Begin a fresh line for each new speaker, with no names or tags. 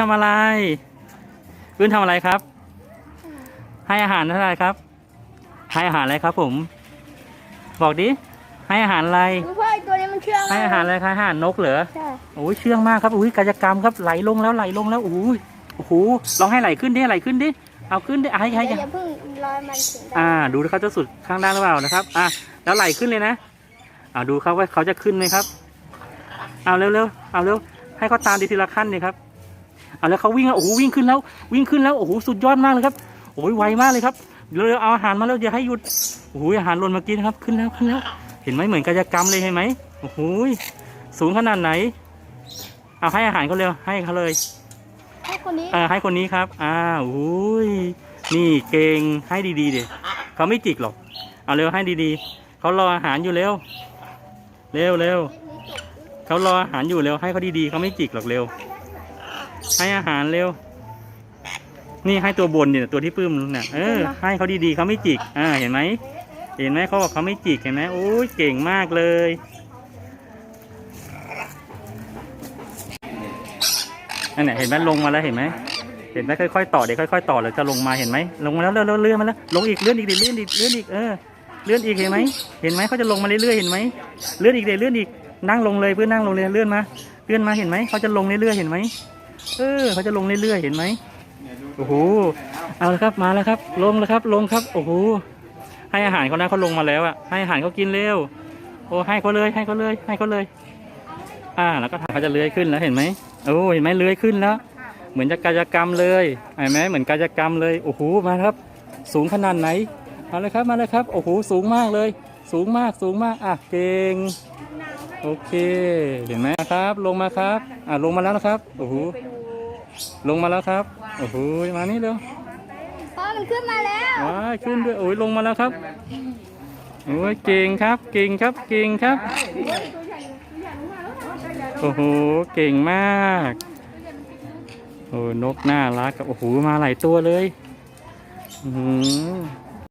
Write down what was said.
ทำอะไรพื้นทำอะไรครับ ให้อาหารอะไรครับ ให้อาหารอะไรครับผม บอกดิ ให้อาหารอะไร
รู้พ่อไอตัวนี้มันเชื่อง
ให้อาหารอะไรคะอาหารนกเหรอ
ใช่
โอ้ยเชื่องมากครับ อุ้ยกายกรรมครับ ไหลลงแล้วไหลลงแล้วโอ้ยโอ้โห ลองให้ไหลขึ้นดิ ไหลขึ้นดิ เอาขึ้นดิอะให้ให้
เดี๋ยวอย่าเพิ่งรอยมันถึงได้
อ่า ดูเขาจะสุดข้างด้านหรือเปล่านะครับ อะ แล้วไหลขึ้นเลยนะอ่าดูเขาว่าเขาจะขึ้นไหมครับ เอาเร็วเร็วๆ เอาเร็ว ให้เขาตามดีทีละขั้นเลยครับ เอาแล้วเขาวิ่งแล้วโอ้โหวิ่งขึ้นแล้ววิ่งขึ้นแล้วโอ้โหสุดยอดมากเลยครับโอ้ยไวมากเลยครับเร็วๆเอาอาหารมาแล้วอย่าให้หยุดโอ้โหอาหารหล่นเมื่อกี้นะครับขึ้นแล้วขึ้นแล้วเห็นไหมเหมือนกายกรรมเลยเห็นไหมโอ้โหสูงขนาดไหน เอาให้อาหารเขาเร็วให้เขาเลย
ให้คนนี้
เออให้คนนี้ครับอ้าวอุ้ยนี่เก่งให้ดีๆเด็เขาไม่จิกหรอกเอาเร็วให้ดีๆเขารออาหารอยู่เร็วเร็วเร็วเขารออาหารอยู่เร็วให้เขาดีๆเขาไม่จิกหรอกเร็ว ให้อาหารเร็ว นี่ให้ตัวบนเนี่ยตัวที่ปื้มเนี่ยเออให้เขาดีๆเขาไม่จิก อ่าเห็นไหมเห็นไหมเขาบอกเขาไม่จิกเห็นไหมโอ้ยเก่งมากเลยนั่นแหละเห็นไหมลงมาแล้วเห็นไหมเห็นไหมค่อยๆต่อเดี๋ยวค่อยๆต่อแล้วจะลงมาเห็นไหมลงมาแล้วเลื่อนเลื่อนมาแล้วลงอีกเลื่อนอีกดิเลื่อนอีกเลื่อนอีกเออเลื่อนอีกเห็นไหมเห็นไหมเขาจะลงมาเรื่อยๆเห็นไหมเลื่อนอีกเดี๋ยวเลื่อนอีกนั่งลงเลยเพื่อนนั่งลงเลยเลื่อนมาเลื่อนมาเห็นไหมเขาจะลงเรื่อยๆเห็นไหม เออเขาจะลงเรื่อยๆเห็นไหมโอ้โหเอาละครับมาแล้วครับ ลงแล้วครับ ลงครับ โอ้โหให้อาหารเขานะเขาลงมาแล้วอะให้อาหารเขากินเร็วโอ้ให้เขาเลยให้เขาเลย ให้เขาเลย อ่า แล้วก็เขาจะเลื้อยขึ้นแล้วเห็นไหมโอ้เห็นไหมเลื้อยขึ้นแล้ว เหมือนจะกายกรรมเลยเห็นไหมเหมือนกายกรรมเลยโอ้โหมาครับ สูงขนาดไหนมาเลยครับมาเลยครับโอ้โหสูงมากเลย สูงมากสูงมากอะเก่งโอเค เห็นไหมครับ ลงมาครับ อะลงมาแล้วนะครับโอ้โหลงมาแล้วครับโอ้โหมานี่เร็ว
พ่อมันขึ้นมาแล้ว
ว้ายขึ้นด้วยโอ้ยลงมาแล้วครับโอ้ยเก่งครับเก่งครับเก่งครับโอ้โหเก่งมากโอ้นกน่ารักครับโอ้โหมาหลายตัวเลยอือหือ